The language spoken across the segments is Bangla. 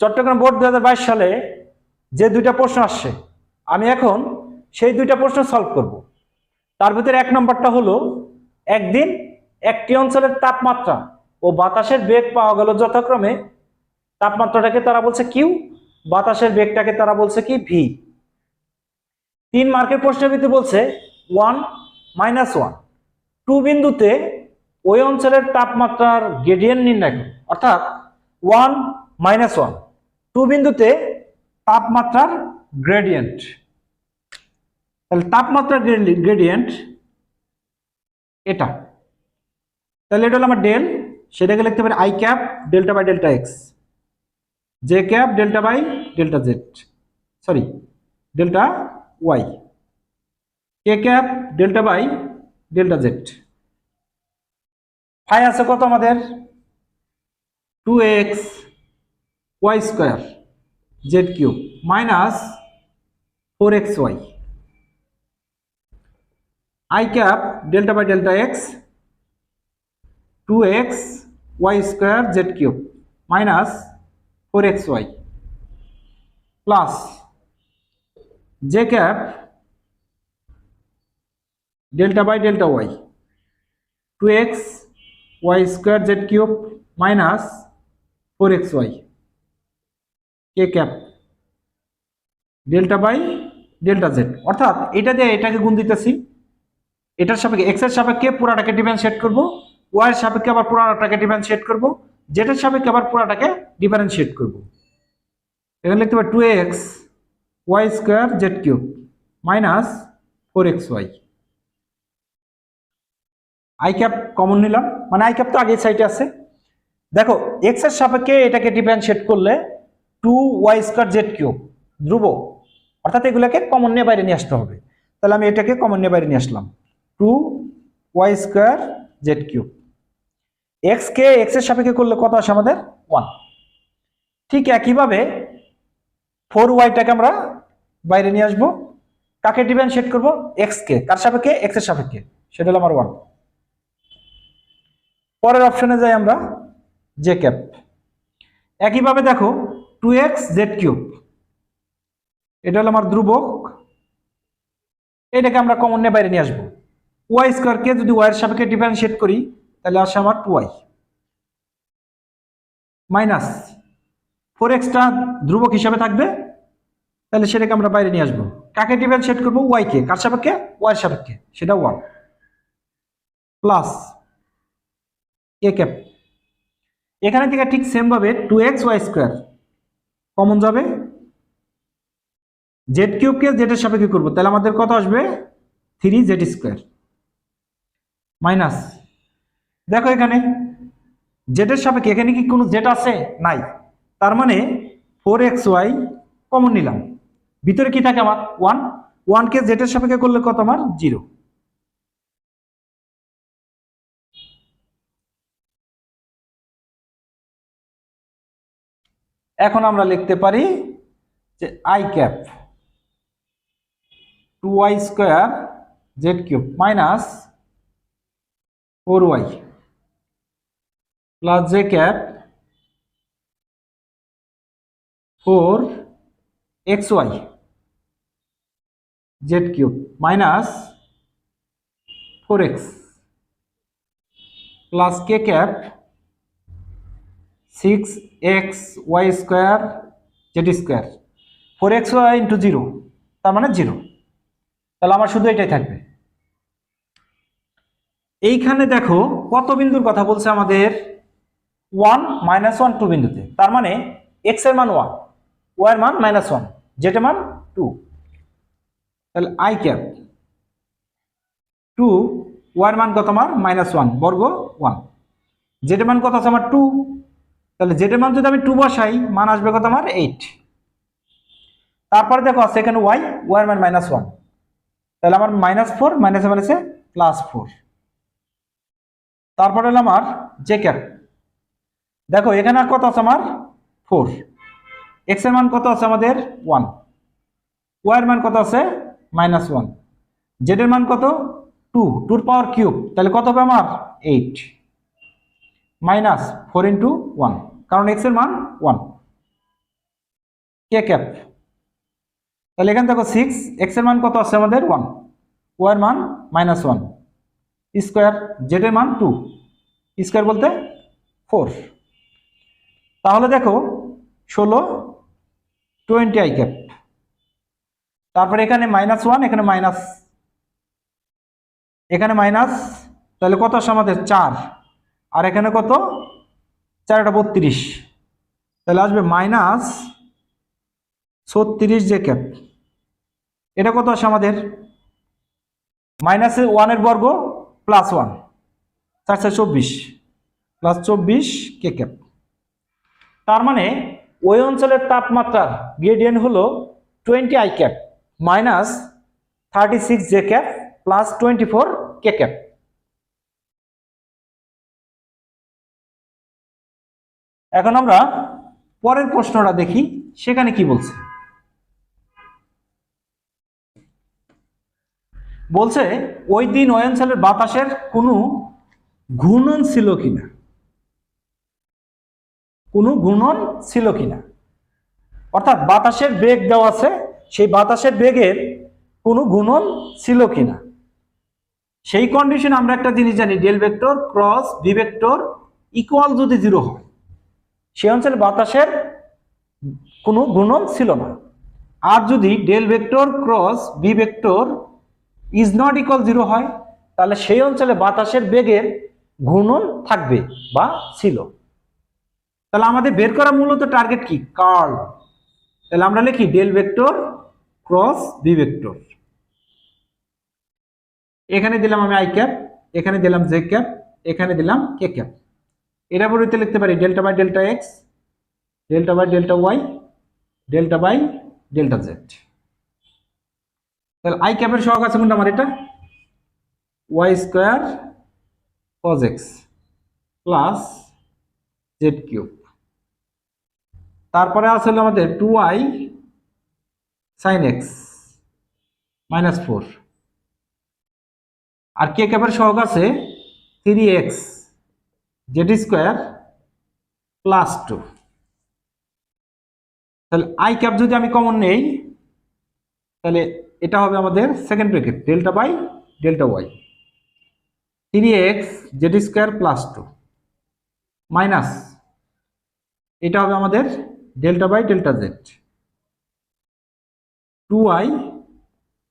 চট্টগ্রাম বোর্ড দু হাজার বাইশ সালে যে দুইটা প্রশ্ন আসছে, আমি এখন সেই দুইটা প্রশ্ন সলভ করব। তার ভিতরে এক নম্বরটা হলো, একদিন একটি অঞ্চলের তাপমাত্রা ও বাতাসের বেগ পাওয়া গেল যথাক্রমে, তাপমাত্রাটাকে তারা বলছে কিউ বাতাসের বেগটাকে তারা বলছে কি ভি তিন মার্কের প্রশ্নের ভিত্তি বলছে ওয়ান মাইনাস ওয়ান টু বিন্দুতে ওই অঞ্চলের তাপমাত্রার গ্রেডিয়েন্ট নির্ণয় অর্থাৎ ওয়ান মাইনাস ওয়ান টু বিন্দুতে তাপমাত্রার গ্রেডিয়েন্ট তাহলে তাপমাত্রার গ্রেডিয়েন্ট এটা। তাহলে এটা হলো আমার ডেল, সেটাকে লিখতে পারি I cap delta by delta X. J cap delta by delta Z sorry, delta Y. K cap delta by delta Z phi আছে কত আমাদের? Two X Y square Z cube minus four X Y I cap delta by delta X two X Y square Z cube minus four X Y plus J cap delta by delta Y two X Y square Z cube minus four X Y K cap delta by delta Z অর্থাৎ এটা দিয়ে এটাকে গুণ দিতেছি। এটার সাপেক্ষে এক্সের সাপেক্ষে পুরাটাকে ডিফারেন্সিয়েট করব। এর সাপেক্ষে আবার পুরাটাকে ডিফারেন্সিয়েট করব। জেডের সাপেক্ষে আবার পুরাটাকে ডিফারেন্সিয়েট করব। এখানে লিখতে পারি two X Y square Z cube minus four X Y I cap common নিলাম। মানে আই ক্যাপ তো আগের সাইডে আছে। দেখো এক্সের সাপেক্ষে এটাকে ডিফারেন্সিয়েট করলে two Y square Z cube, ধ্রুব। অর্থাৎ এগুলোকে কমন নিয়ে বাইরে নিয়ে আসতে হবে। তাহলে আমি এটাকে কমন নিয়ে বাইরে নিয়ে আসলাম। Two Y square Z cube. X কে এক্সের সাপেক্ষে করলে কত আসে আমাদের? ওয়ান ঠিক একইভাবে ফোর ওয়াইটাকে আমরা বাইরে নিয়ে আসব। কাকে ডিফারেন্সিয়েট করব? এক্স কে। কার সাপেক্ষে? এক্সের সাপেক্ষে। সেটা হলো আমার ওয়ান পরের অপশনে যাই আমরা জে ক্যাপ একইভাবে দেখো টু এক্স জেড কিউব এটা হলো আমার ধ্রুবক। এটাকে আমরা কমন নিয়ে বাইরে নিয়ে আসব। ওয়াই স্কোয়ারকে যদি ওয়াই এর সাপেক্ষে ডিফারেন্সিয়েট করি, তাহলে আসে আমার টু ওয়াই মাইনাস ফোর এক্সটা ধ্রুবক হিসাবে থাকবে। তাহলে সেটাকে আমরা বাইরে নিয়ে আসব। কাকে ডিফারেন্সিয়েট করব? ওয়াই কে। কার সাপেক্ষে? ওয়াই এর সাপেক্ষে। সেটা ওয়ান প্লাস এ ক্যাপ এখানে থেকে ঠিক সেম ভাবে two X Y square common যাবে? জেড কিউবকে জেডের সাপেক্ষে করব। তাহলে আমাদের কত আসবে? থ্রি জেড স্কোয়ার মাইনাস দেখো এখানে জেডের সাপেক্ষে এখানে কি কোনো জেড আছে? নাই। তার মানে ফোর এক্স ওয়াই কমন নিলাম। ভিতরে কি থাকে আমার? ওয়ান ওয়ানকে জেডের সাপেক্ষে করলে কত আমার? জিরো এখন আমরা লিখতে পারি যে I cap two Y square Z cube minus four Y plus J cap four X Y Z cube minus four X plus K cap six X Y square Z square four X Y into zero তার মানে জিরো তাহলে আমার শুধু এটাই থাকবে। এইখানে দেখো কত বিন্দুর কথা বলছে আমাদের? ওয়ান মাইনাস ওয়ান টু বিন্দুতে। তার মানে এক্সের মান ওয়ান ওয়াই এর মান মাইনাস ওয়ান জেটের মান টু তাহলে আই ক্যাপ টু ওয়াই এর মান কত আমার? মাইনাস ওয়ান বর্গ ওয়ান জেটের মান কত আছে আমার? টু তাহলে জেডের মান যদি আমি টু বসাই, মান আসবে কত আমার এইট তারপরে দেখো এখানে ওয়াই ওয়াই মান মাইনাস ওয়ান তাহলে আমার মাইনাস ফোর মাইনাস মাইনাসে প্লাস ফোর তারপরে হলো আমার জে ক্যাপ দেখো, এখানে কত আছে আমার ফোর এক্সের মান কত আছে আমাদের ওয়ান ওয়াই এর মান কত আছে মাইনাস ওয়ান জেড এর মান কত টু টুর পাওয়ার কিউব তাহলে কত হবে আমার eight minus four into one কারণ এক্সের মান ওয়ান কে ক্যাপ তাহলে এখানে দেখো সিক্স এক্সের মান কত আছে আমাদের? ওয়ান ওয়াই এর মান মাইনাস ওয়ান স্কোয়ার জেড এর মান টু স্কোয়ার বলতে ফোর তাহলে দেখো, ষোলো টোয়েন্টি আই ক্যাপ তারপরে এখানে মাইনাস ওয়ান এখানে মাইনাস এখানে মাইনাস তাহলে কত আসে আমাদের? চার. আর এখানে কত? চারটা বত্রিশ। তাহলে আসবে মাইনাস ছত্রিশ যে ক্যাপ। এটা কত আসে আমাদের? মাইনাস ওয়ানের বর্গ প্লাস ওয়ান। চার চার চব্বিশ। প্লাস চব্বিশ কে ক্যাপ। তার মানে ওই অঞ্চলের তাপমাত্রার গ্রেডিয়েন্ট হলো twenty i cap minus thirty six j cap plus twenty four k cap. এখন আমরা পরের প্রশ্নটা দেখি, সেখানে কি বলছে? বলছে, ওই দিন ওই অঞ্চলের বাতাসের কোনো ঘূর্ণন ছিল কিনা? কোনো ঘূর্ণন ছিল কিনা? অর্থাৎ বাতাসের বেগ দেওয়া আছে, সেই বাতাসের বেগের কোনো ঘূর্ণন ছিল কিনা? সেই কন্ডিশন আমরা একটা জিনিস জানি del vector cross b vector equal যদি জিরো হয়। সেই অঞ্চলে বাতাসের কোনো গুণন ছিল না। আর যদি del vector cross b vector is not equal zero হয়, তাহলে সেই অঞ্চলে বাতাসের বেগের ঘূর্ণন থাকবে বা ছিল। তাহলে আমাদের বের করা মূলত টার্গেট কি? কার্ল তাহলে আমরা লিখি del vector cross b vector. এখানে দিলাম আমি আই ক্যাপ এখানে দিলাম জে ক্যাপ এখানে দিলাম কে ক্যাপ এটা পরিবর্তে লিখতে পারি delta by delta x delta by delta y delta by delta z তাহলে আই ক্যাপের সহগ আছে কোনটা আমার এটা? Y square cos x plus z cube তারপরে আছে হলো আমাদের two i sine x minus four আর কে ক্যাপের সহগ আছে? Three x z square plus two. তাহলে আই ক্যাপ যদি আমি কমন নেই, তাহলে এটা হবে আমাদের second bracket delta by delta y three x z square plus two minus এটা হবে আমাদের delta by delta z two i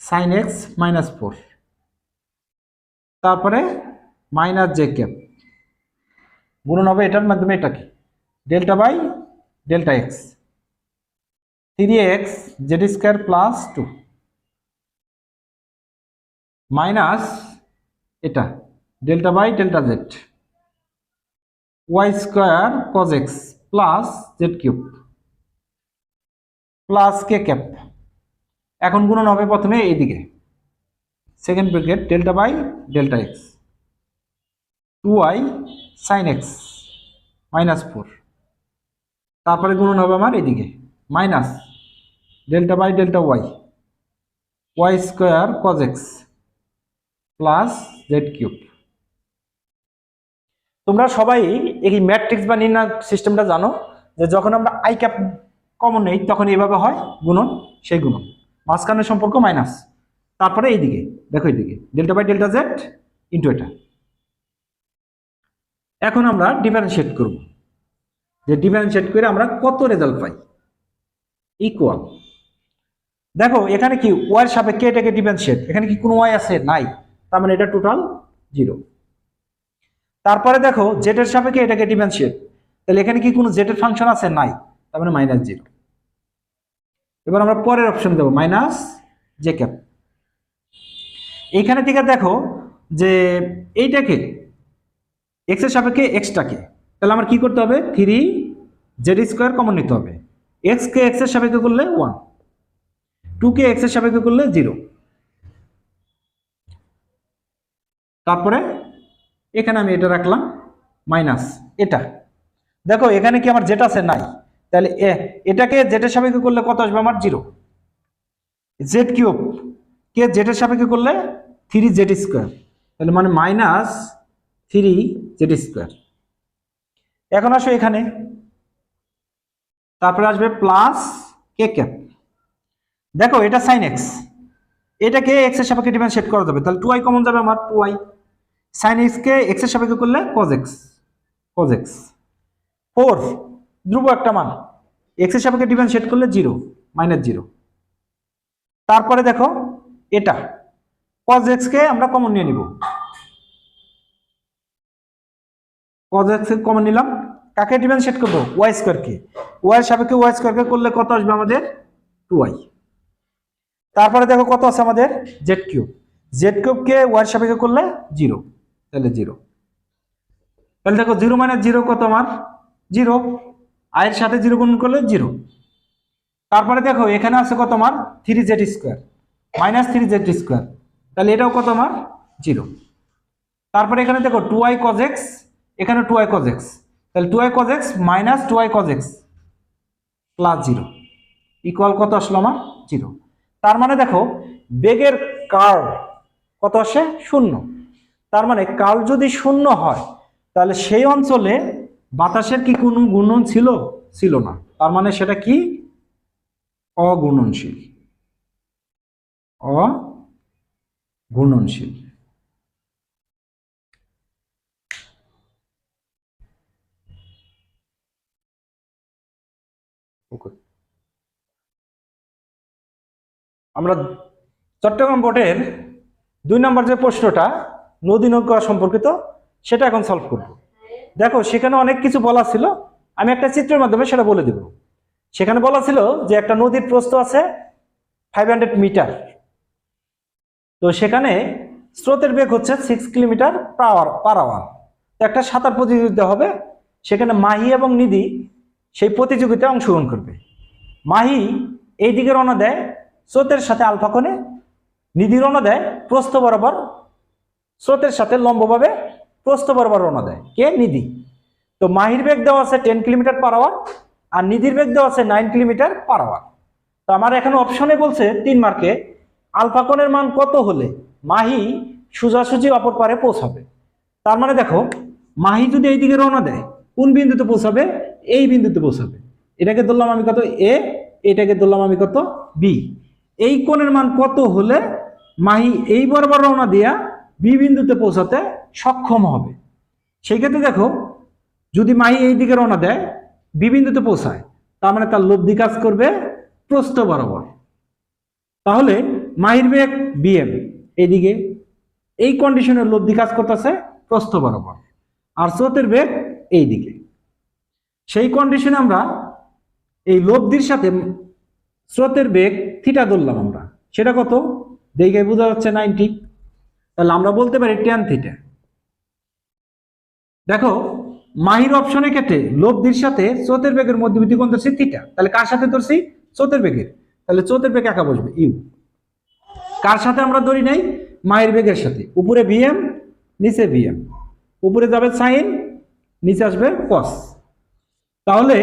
sine x minus four তারপরে মাইনাস জে ক্যাপ। গুণন হবে এটার মাধ্যমে এটাকে delta by delta x. Three x z square plus two minus এটা, delta by delta z. Y square cos x plus z cube. Plus k cap. এখন গুণন হবে প্রথমে এইদিকে। Second bracket delta by delta x. Two i sine x minus four তারপরে গুণন হবে আমার এদিকে minus delta by delta y y square cos x plus z cube তোমরা সবাই এই ম্যাট্রিক্স বা নির্ণয় সিস্টেমটা জানো, যে যখন আমরা আই ক্যাপ কমন নেই, তখন এইভাবে হয়, গুণন, সেই গুণন। মাঝখানের সম্পর্ক মাইনাস তারপরে এইদিকে, দেখো এইদিকে delta by delta z into এটা। এখন আমরা ডিফারেন্সিয়েট করব। যে ডিফারেন্সিয়েট করে আমরা কত রেজাল্ট পাই। ইকুয়াল দেখো, এখানে কি ওয়াই সাপেক্ষে এটাকে ডিফারেন্সিয়েট এখানে কি কোনো ওয়াই আছে? নাই। তার মানে এটা টোটাল জিরো তারপরে দেখো জেটের সাপেক্ষে এটাকে ডিফারেন্সিয়েট তাহলে এখানে কি কোনো জেটের ফাংশন আছে? নাই। তার মানে মাইনাস জিরো এবার আমরা পরের অপশন দেবো মাইনাস জে ক্যাপ এইখানে থেকে দেখো যে এইটাকে এক্সের সাপেক্ষে এক্সটাকে তাহলে আমার কি করতে হবে? থ্রি জেড স্কোয়ার কমন নিতে হবে। এক্স কে এক্সের সাপেক্ষে করলে ওয়ান টু কে এক্সের সাপেক্ষে করলে জিরো তারপরে এখানে আমি এটা রাখলাম মাইনাস এটা। দেখো, এখানে কি আমার যেটা আছে? নাই। তাহলে এটাকে জেটের সাপেক্ষে করলে কত আসবে আমার? জিরো জেড কিউব কে জেটের সাপেক্ষে করলে থ্রি জেড স্কোয়ার তাহলে মানে মাইনাস থ্রি জেড স্কোয়ার। এখন আসো এখানে। তারপরে আসবে প্লাস কে ক্যাপ দেখো, এটা সাইন এক্স এটাকে এক্সের সাপেক্ষে ডিফারেন্সিয়েট করা যাবে? তাহলে টু আই কমন যাবে আমার টু আই সাইন এক্স কে এক্সের সাপেক্ষে করলে cos x cos x four ধ্রুব একটা মান। এক্সের সাপেক্ষে ডিফারেন্সিয়েট করলে জিরো মাইনাস জিরো তারপরে দেখো, এটা। কজ এক্স কে আমরা কমন নিয়ে নিব। কজ এক্স কমন নিলাম। কাকে ডিফারেন্সিয়েট করব? ওয়াই স্কোয়ারকে ওয়াই সাপেক্ষে ওয়াই স্কোয়ারকে করলে কত আসবে আমাদের? টু ওয়াই তারপরে দেখো কত আছে আমাদের? জেড কিউব জেড কিউব কে ওয়াই সাপেক্ষে করলে জিরো তাহলে জিরো তাহলে দেখো জিরো মাইনাস জিরো কত আমার? জিরো আয়ের সাথে জিরো গুণ করলে জিরো তারপরে দেখো এখানে আছে কত আমার? Three z square minus three z square তাহলে এটাও কত আমার? জিরো তারপরে এখানে দেখো টু আই কজ এখানে টু আই কজ এক্স তাহলে two i cos x minus two i cos x plus zero equal কত আসলো আমার? জিরো তার মানে দেখো, বেগের কার্ভ কত আসে? শূন্য। তার মানে কাল যদি শূন্য হয়, তাহলে সেই অঞ্চলে বাতাসের কি কোনো গুণন ছিল? ছিল না। তার মানে সেটা কি? অগুণনশীল। অগুণনশীল। ওকে। আমরা চট্টগ্রাম বোর্ডের দুই নম্বর যে প্রশ্নটা, নদী নৌকা সম্পর্কিত, সেটা এখন সলভ করব। দেখো, সেখানে অনেক কিছু বলা ছিল, আমি একটা চিত্রের মাধ্যমে সেটা বলে দেব। সেখানে বলা ছিল যে একটা নদীর প্রস্থ আছে ফাইভ হান্ড্রেড মিটার তো সেখানে স্রোতের বেগ হচ্ছে সিক্স কিলোমিটার পার আওয়ার একটা সাঁতার প্রতিযোগিতা হবে, সেখানে মাহি এবং নিধি সেই প্রতিযোগিতায় অংশগ্রহণ করবে। মাহি এই দিকে রওনা দেয়, স্রোতের সাথে আলফা কোণে। নিধি রওনা দেয়, প্রস্থ বরাবর। স্রোতের সাথে লম্বভাবে প্রস্থ বরাবর রওনা দেয়। কে? নিধি। তো মাহির বেগ দেওয়া আছে টেন কিলোমিটার পার আওয়ার আর নিধির বেগ দেওয়া আছে নাইন কিলোমিটার পার আওয়ার তো আমার এখানে অপশনে বলছে তিন মার্কে, আলফা কোণের মান কত হলে মাহি সোজাসুজি অপর পারে পৌঁছাবে? তার মানে দেখো, মাহি যদি এই দিকে রওনা দেয় কোন বিন্দুতে পৌঁছাবে? এই বিন্দুতে পৌঁছাবে। এটাকে ধরলাম আমি কত? এ, এটাকে ধরলাম আমি কত? বি। এই কোণের মান কত হলে মাহি এই বরাবর রওনা দিয়া বি বিন্দুতে পৌঁছাতে সক্ষম হবে? সেই ক্ষেত্রে দেখো, যদি মাহি এই দিকে রওনা দেয়, বি বিন্দুতে পৌঁছায়, তার মানে তার লব্ধি কাজ করবে প্রস্থ বরাবর। তাহলে মাহির বেগ বিএম, এদিকে এই কন্ডিশনের লব্ধি কাজ করতেছে প্রস্থ বরাবর। আর স্রোতের বেগ এই দিকে। সেই কন্ডিশনে আমরা এই লব্ধির সাথে স্রোতের বেগ থিটা ধরলাম আমরা। সেটা কত? দেখে বোঝা যাচ্ছে নাইনটি তাহলে আমরা বলতে পারি টেন থিটা দেখো, মাহির অপশনে কেটে লব্ধির সাথে স্রোতের বেগের মধ্যবর্তী কোণ ধরছি থিটা তাহলে কার সাথে ধরছি? স্রোতের বেগের। তাহলে স্রোতের বেগ একা বসবে ইউ কার সাথে আমরা ধরি নাই? মায়ের বেগের সাথে। উপরে ভিএম নিচে ভিএম উপরে যাবে সাইন নিচে আসবে কস তাহলে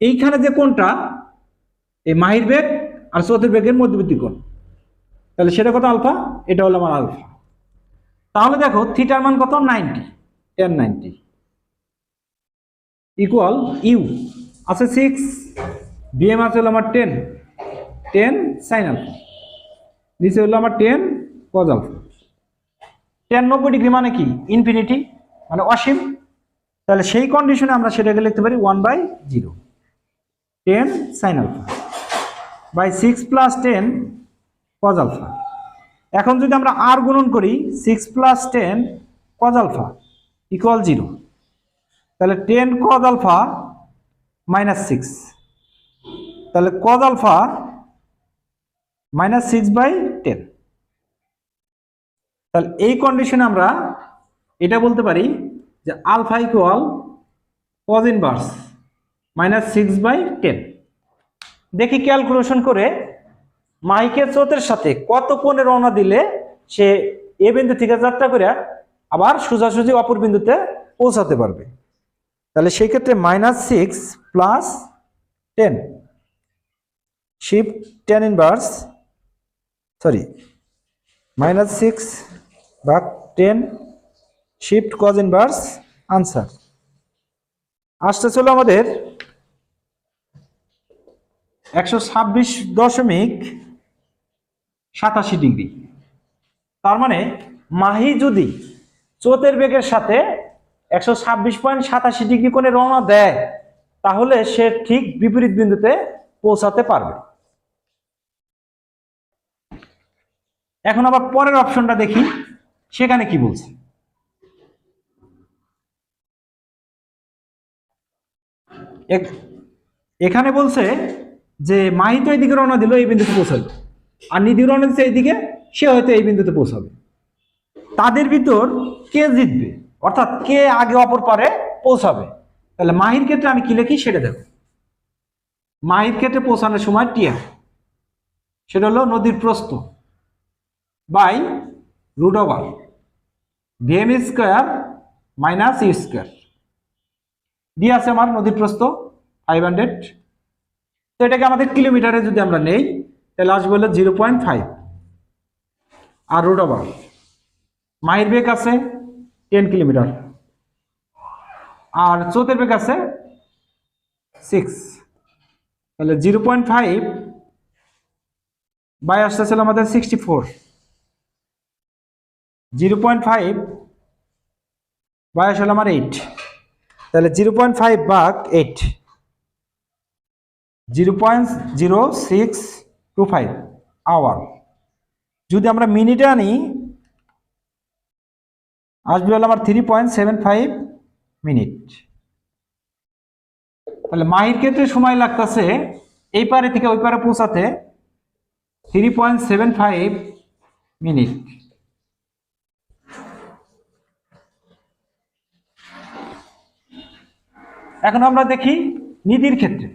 এইখানে যে কোনটা এই মাহির বেগ আর স্রোতের বেগের মধ্যবর্তী কোণ। তাহলে সেটা কত আলফা? এটা হলো আমার আলফা। তাহলে দেখো, থিটার মান কত? Ninety ten ninety. Equal u আছে সিক্স বিএম আছে হলো আমার টেন টেন সাইন আলফা। নিচে হলো আমার টেন কজ আলফা। টেন নব্বই ডিগ্রি মানে কি? ইনফিনিটি মানে অসীম। তাহলে সেই কন্ডিশনে আমরা সেটাকে লিখতে পারি one by zero ten sine alpha by six plus ten cos alpha এখন যদি আমরা আর গুণন করি six plus ten cos alpha equal zero তাহলে ten cos alpha minus six তাহলে cos alpha minus six by ten তাহলে এই কন্ডিশনে আমরা এটা বলতে পারি যে alpha equal cos inverse minus six by ten দেখি ক্যালকুলেশন করে মাইকের চোতের সাথে কত কোণে রওনা দিলে সে এ বিন্দু থেকে যাত্রা করে আবার সোজাসুজি অপর বিন্দুতে পৌঁছাতে পারবে। তাহলে সেই ক্ষেত্রে minus six plus ten shift ten inverse sorry minus six ভাগ ten shift cos inverse answer আসতে চলো আমাদের একশো ছাব্বিশ দশমিক সাতাশি ডিগ্রি। তার মানে মাহি যদি চোতের বেগের সাথে একশো ছাব্বিশ পয়েন্ট সাতাশি ডিগ্রি কোণে রওনা দেয়, তাহলে সে ঠিক বিপরীত বিন্দুতে পৌঁছাতে পারবে। এখন আবার পরের অপশনটা দেখি, সেখানে কি বলছে? এখানে বলছে যে মাহি তো এইদিকে রওনা দিল, এই বিন্দুতে পৌঁছাবে। আর নিধি রওনা দিচ্ছে এইদিকে, সে হয়তো এই বিন্দুতে পৌঁছাবে। তাদের ভিতর কে জিতবে? অর্থাৎ কে আগে অপর পারে পৌঁছাবে? তাহলে মাহির ক্ষেত্রে আমি কি লিখি? সেটা দেখো। মাহির ক্ষেত্রে পৌঁছানোর সময় টিয়া। সেটা হলো নদীর প্রস্থ by root over v m square minus u square. D আছে আমার নদীর প্রস্থ ফাইভ হান্ড্রেড তো এটাকে আমাদের কিলোমিটারে যদি আমরা নেই, তাহলে আসবে হলো জিরো পয়েন্ট ফাইভ আর রুট ওভার মাইল বেগ আছে টেন কিলোমিটার। আর চোতের বেগ আছে সিক্স তাহলে জিরো পয়েন্ট ফাইভ বাই আসতেছিল আমাদের sixty four zero point five by আসলে আমার এইট তাহলে জিরো পয়েন্ট ফাইভ বাঘ eight. Zero point zero six two five hour. যদি আমরা মিনিটে আনি, আসবে হলো আমার three point seven five minute. তাহলে মাহির ক্ষেত্রে সময় লাগতেছে এই পারে থেকে ওই পারে পৌঁছাতে three point seven five minute. এখন আমরা দেখি নিধির ক্ষেত্রে।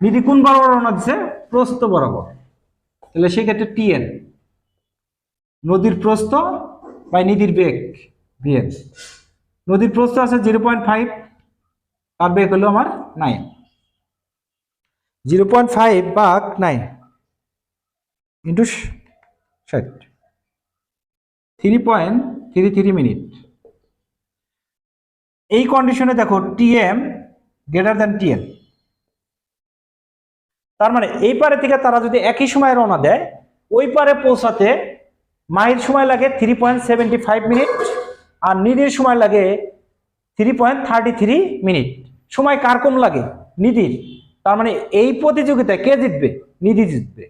নিধি কোন বরাবর রওনা দিচ্ছে প্রস্থ বরাবর। তাহলে সেই ক্ষেত্রে টিএন নদীর প্রস্থ বা নিধির বেগ ভিএন নদীর প্রস্থ আছে জিরো পয়েন্ট ফাইভ তার বেগ হলো আমার নাইন জিরো পয়েন্ট ফাইভ বা নাইন ইন্টু ষাট। Three point three three minute এই কন্ডিশনে দেখো টিএম গ্রেটার দ্যান টিএন তার মানে এই পারে থেকে তারা যদি একই সময় রওনা দেয়, ওই পারে পৌঁছাতে মাইল সময় লাগে three point seventy five minute আর নিধির সময় লাগে three point thirty three minute সময় কার কম লাগে? নিধির। তার মানে এই প্রতিযোগিতায় কে জিতবে? নিধি জিতবে।